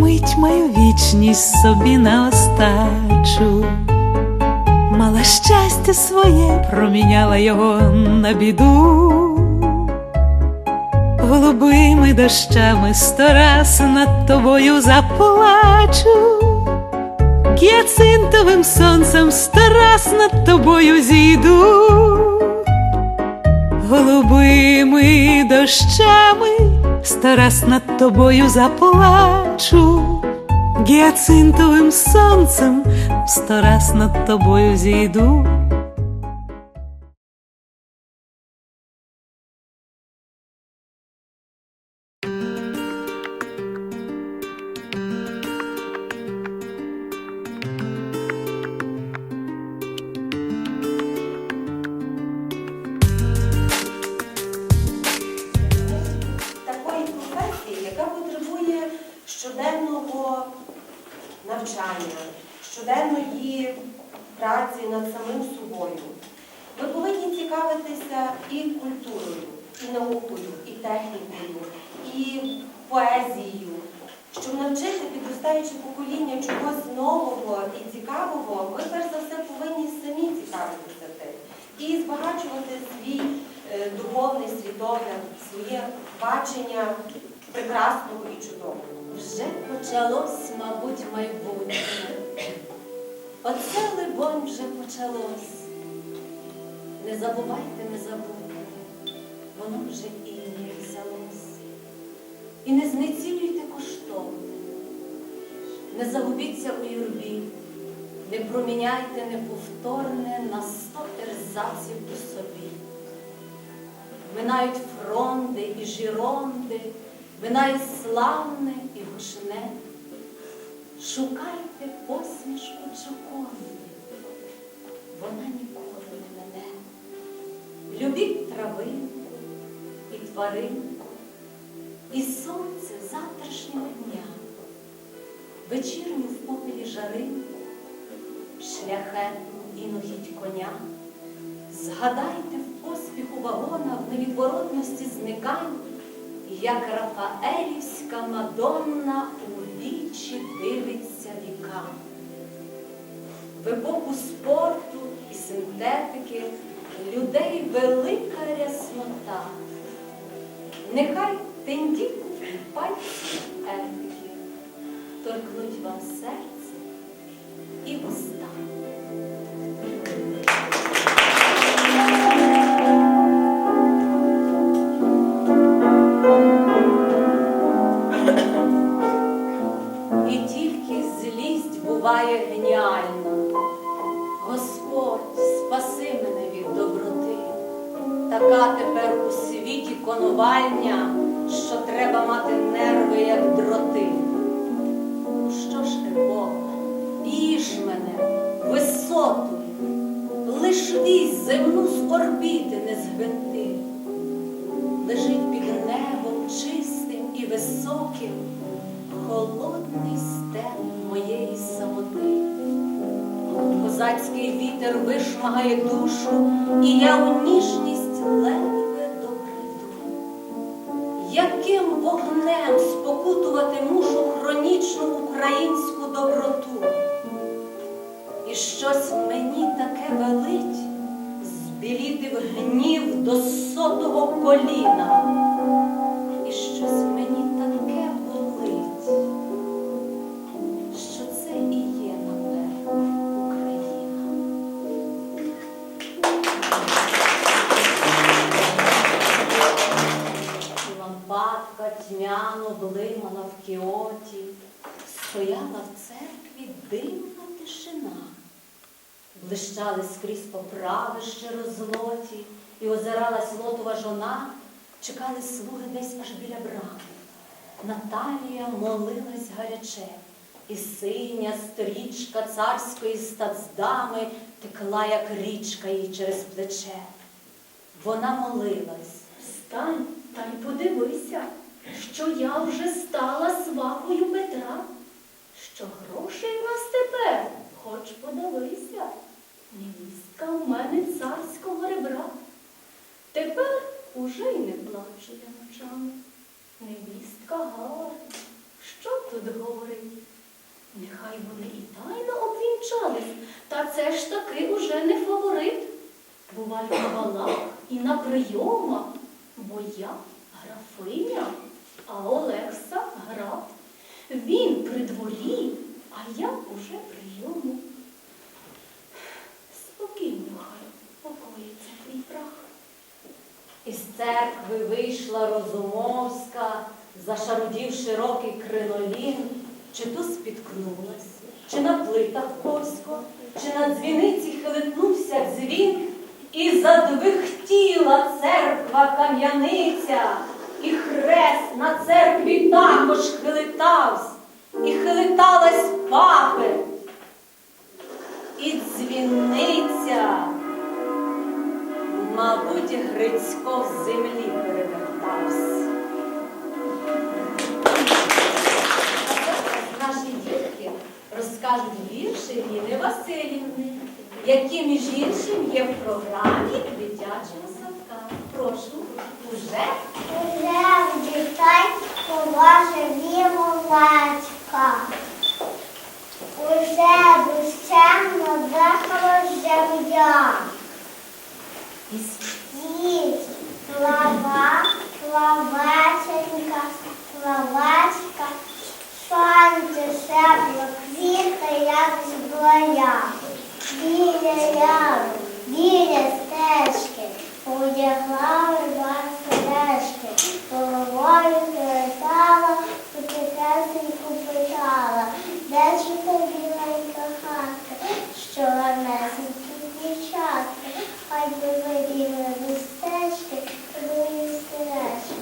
мить, маю вічність собі на остачу. Мала щастя своє, проміняла його на біду. Голубими дощами сто раз над тобою заплачу. Гіацинтовим сонцем сто раз над тобою зійду. Голубими дощами сто раз над тобою заплачу. Гіацинтовим сонцем сто раз над тобою зійду. І культурою, і наукою, і технікою, і поезією. Щоб навчити підростаюче покоління чогось нового і цікавого, ви перш за все повинні самі цікавитися тим і збагачувати свій е, духовний світогляд, своє бачення прекрасного і чудового. Вже почалось, мабуть, майбутнє. Оце, либонь, вже почалось. Не забувайте, не забудьте, воно вже і не взялось. І не знецінюйте коштовне, не загубіться у юрбі, не проміняйте неповторне на сто ерзаців у собі. Минають фронди і жіронди, минають славне і гучне. Шукайте посмішку Джоконди, вона ніколи не мене. Любіть травинку і тваринку, і сонце завтрашнього дня, вечірню в попелі жаринку, шляхетну іногідь коня. Згадайте в поспіху вагона в невідворотності зникань, як Рафаелівська Мадонна у вічі дивиться вікам. В епоху спорту і синтетики людей велика ряснота. Нехай тендітні пальці ерки торкнуть вам серце і уста. Така тепер у світі конувальня, що треба мати нерви, як дроти. Ну Що ж ти, Бог, їж мене, висоту, лиш вісь земну з орбіти не згвинти. Лежить під небом чистим і високим холодний степ моєї самоти. Козацький вітер вишмагає душу, і я у ніжність ледве добриду. Яким вогнем спокутувати мушу хронічну українську доброту? І щось мені таке велить, збіліти в гнів до сотого коліна. Стояла в церкві дивна тишина. Блищали скрізь поправи щиро злоті, і озиралась лотова жона, чекали слуги десь аж біля брами. Наталія молилась гаряче, і синя стрічка царської стацдами текла, як річка їй через плече. Вона молилась. Встань та й подивися, що я вже стала свахою Петра, що грошей в нас тепер, хоч подивися, невістка в мене царського ребра. Тепер уже й не плачу я ночами. Невістка гарна, що тут говорить. Нехай вони і тайно обвінчались, та це ж таки уже не фаворит. Буваю на балах і на прийомах, бо я графиня, а Олекса граф. Він при дворі, а я уже прийому. Спокійно хай покоїться твій прах. Із церкви вийшла Розумовська, зашарудів широкий кринолін, чи то спіткнулась, чи на плитах косько, чи на дзвіниці хилитнувся дзвін, і задвихтіла церква кам'яниця, хрест на церкві також хилитавсь, і хилиталась папи, і дзвіниця. Мабуть, Грицько з землі перевертався. Наші дітки розкажуть вірші Ліни Васильівни, які, між іншим, є в програмі дитячого садка. Прошу, уже Дітей поваже вілочка. Уже дощемно дихала земля. Їсть слава, славеченька, славечка, сонце шепло, квіти, як зброя. Біля яру, біля стежки, одягла два питала, де ж та біленька хатка, що гарнесенькі дівчатка, хай би виділи містечки, твої сережки.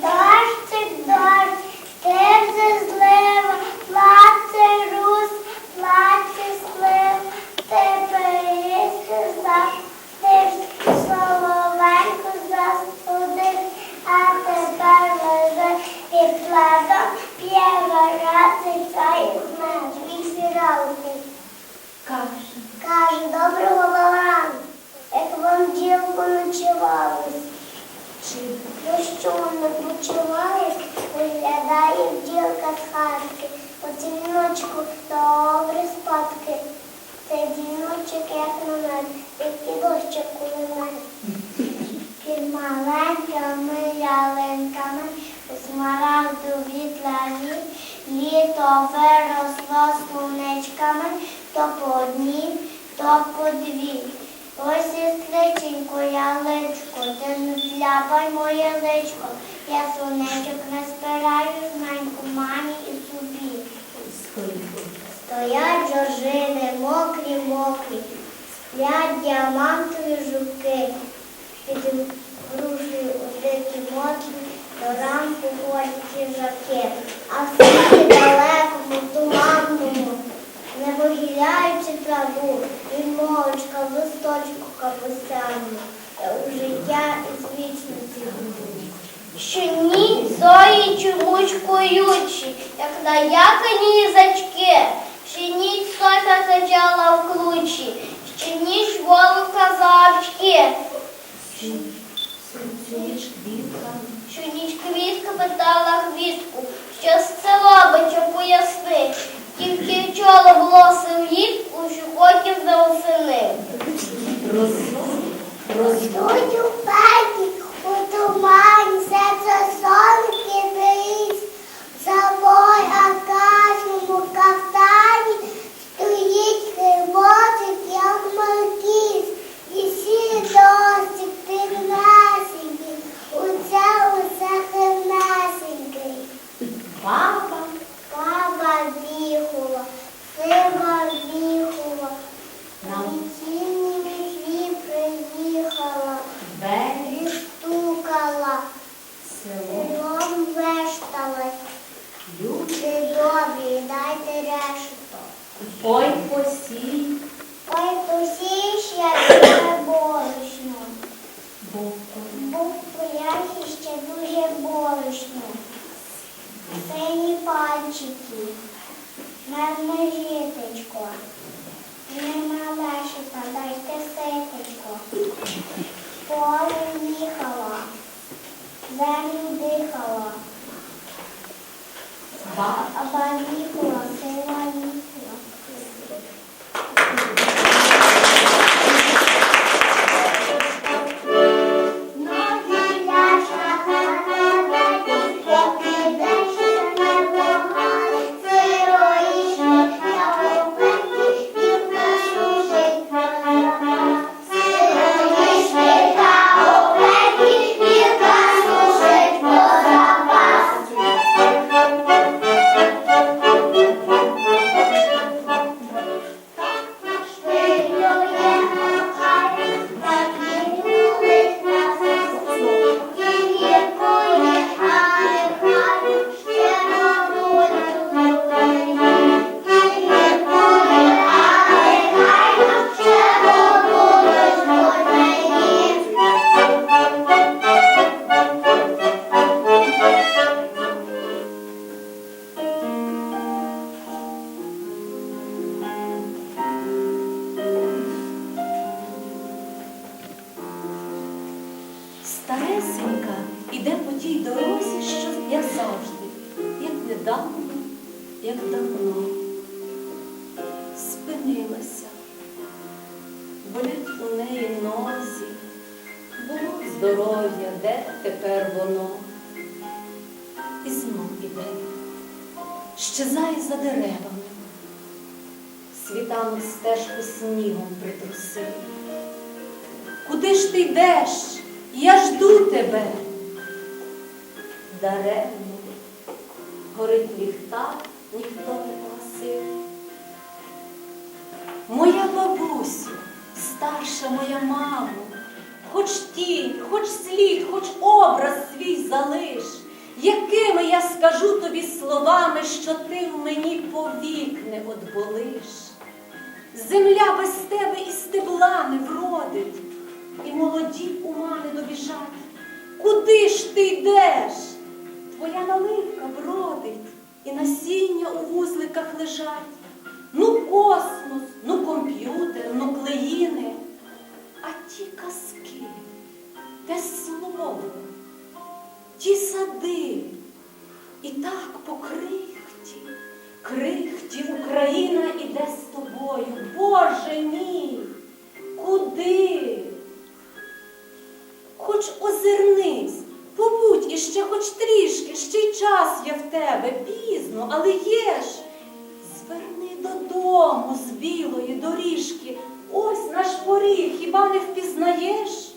Дощик, дощ, ти вже злива, плаче рус, плаче слив, ти переїзди за, ти ж соловеньку застудив, а тепер лежить під пледом, п'є гарячий чай з мене, вісіралки. каже. Каже, доброго ранку, як вам ділко ночувалось. Чи Ну що не почуваєш, виглядає бджілка з хатки. У дзвіночку добре спадки. Цей дзвіночок, як на мене, який дощик у мене. Під маленькими ялинками у смарагдові тлаві літо виросло сонечками то по одній, то по дві. Ось сестриченько, я личко, ти не зляпай моє личко. Я сонечок не спираю, знаньку мамі і собі. Стоять жоржини, мокрі, мокрі, сплять діамантові жуки. Під грушею у дикі мотлі, до ранку ходять хижаки. А в світі далекому, туманному, не вигіляючи траву, і молочка в листочку капустяну, у життя із вічності губить. Що ні зої чомусь коючі, як наякані язачки, що ніч сота зачала в клучі, що ніч волока за очки, цю ніч квітка? що ніч квітка питала квітку, що з це бича Поле їхала, землю дихала, а Аба Нікола, сила Нікола. Як давно. Спинилася, болять у неї нозі, було здоров'я, де тепер воно. І знов іде, щезає за деревами. Світанок стежку снігом притрусив. Куди ж ти йдеш? Я жду тебе. Даремно горить ліхтар, ніхто не погасив. Моя бабусю, старша моя мамо, хоч тінь, хоч слід, хоч образ свій залиш, якими я скажу тобі словами, що ти в мені повік не отболиш. Земля без тебе і стебла не вродить, і молоді ума не добіжать. Куди ж ти йдеш? Твоя наливка бродить, і насіння у вузликах лежать. Ну космос, ну комп'ютер, ну клеїни. А ті казки, те слово, ті сади, і так по крихті, крихті Україна іде з тобою. Боже мій, куди? Хоч озирнись, побудь іще хоч в тебе, пізно, але є ж. Зверни додому з білої доріжки, ось наш поріг, хіба не впізнаєш?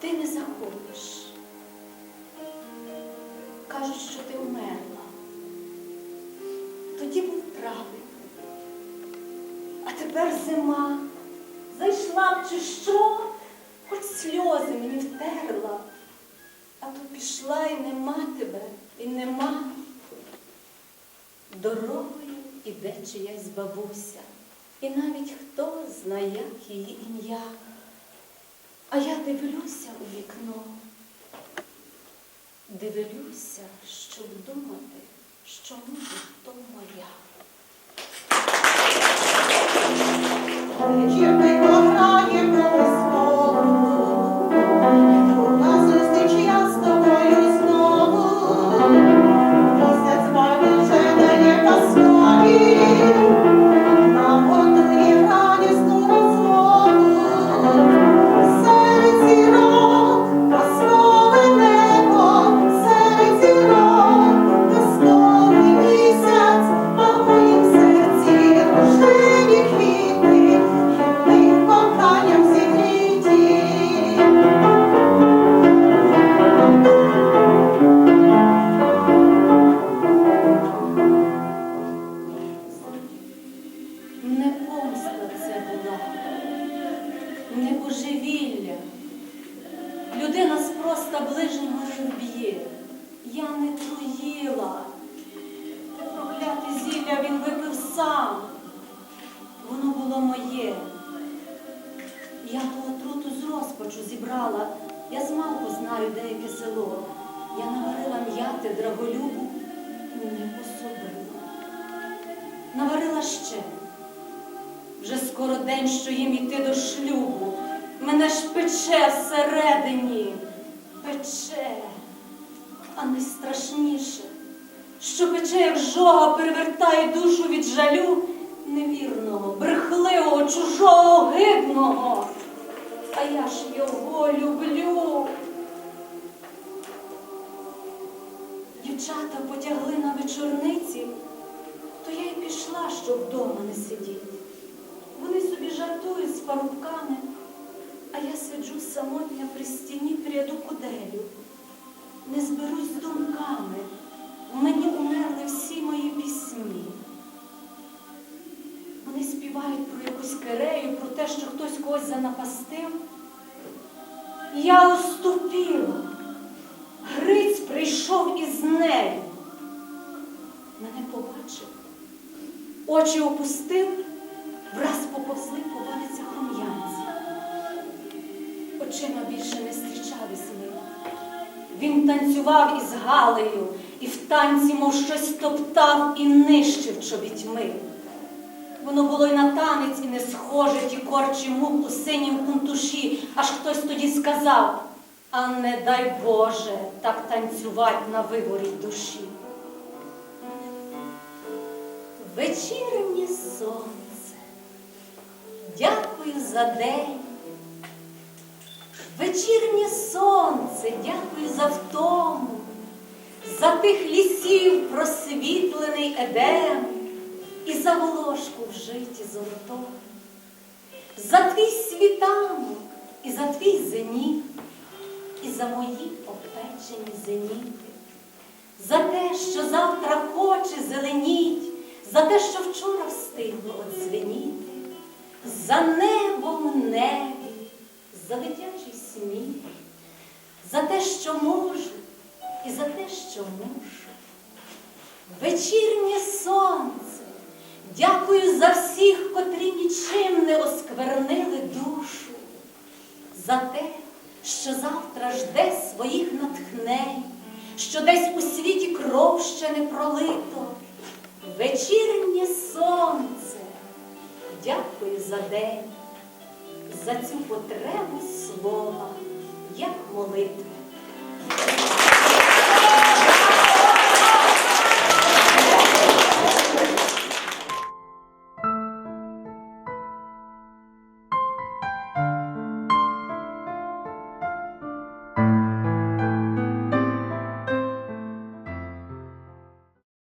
Ти не заходиш. Кажуть, що ти вмерла. Тоді був травень. А тепер зима. Зайшла б чи що, хоч сльози мені втерла. А то пішла і нема тебе, і нема. Дорогою іде чиясь бабуся, і навіть хто знає, як її ім'я. А я дивлюся у вікно, дивлюся, щоб думати, що може то моя. Вечірки божевілля. Людина з просто ближнього не вб'є. Я не труїла. Прокляте зілля він випив сам. Воно було моє. Я ту отруту з розпачу зібрала. Я змалку знаю деяке село. Я наварила м'яти драголюбу і не пособила. Наварила ще. Вже скоро день, що їм іти до шлюбу. Мене ж пече всередині, пече. а найстрашніше, що пече, як жога, перевертає душу від жалю невірного, брехливого, чужого, гидного. А я ж його люблю. Дівчата потягли на вечорниці, то я й пішла, щоб вдома не сидіти. Вони собі жартують з парубками, а я сиджу самотня при стіні пряду куделю. Не зберусь думками, в мені умерли всі мої пісні. Вони співають про якусь керею, про те, що хтось когось занапастив. Я уступила. Гриць прийшов із нею. Мене побачив, очі опустив, Галею і в танці, мов щось топтав і нищив чобітьми. Воно було й на танець, і не схоже ті корчі мук у синім кунтуші, аж хтось тоді сказав, а не дай Боже так танцювать на вигорі душі. Вечірнє сонце, дякую за день. Вечірнє сонце, дякую за втому, за тих лісів просвітлений едем і за волошку в житті золотому, за твій світанок і за твій зеніт, і за мої опечені зеніти, за те, що завтра хоче зеленіть, за те, що вчора встигло одзвеніти, за небом в небі, за дитячий сміх, за те, що можу, і за те, що мушу. Вечірнє сонце, дякую за всіх, котрі нічим не осквернили душу, за те, що завтра жде своїх натхнень, що десь у світі кров ще не пролито. Вечірнє сонце, дякую за день, за цю потребу слова, як молитва.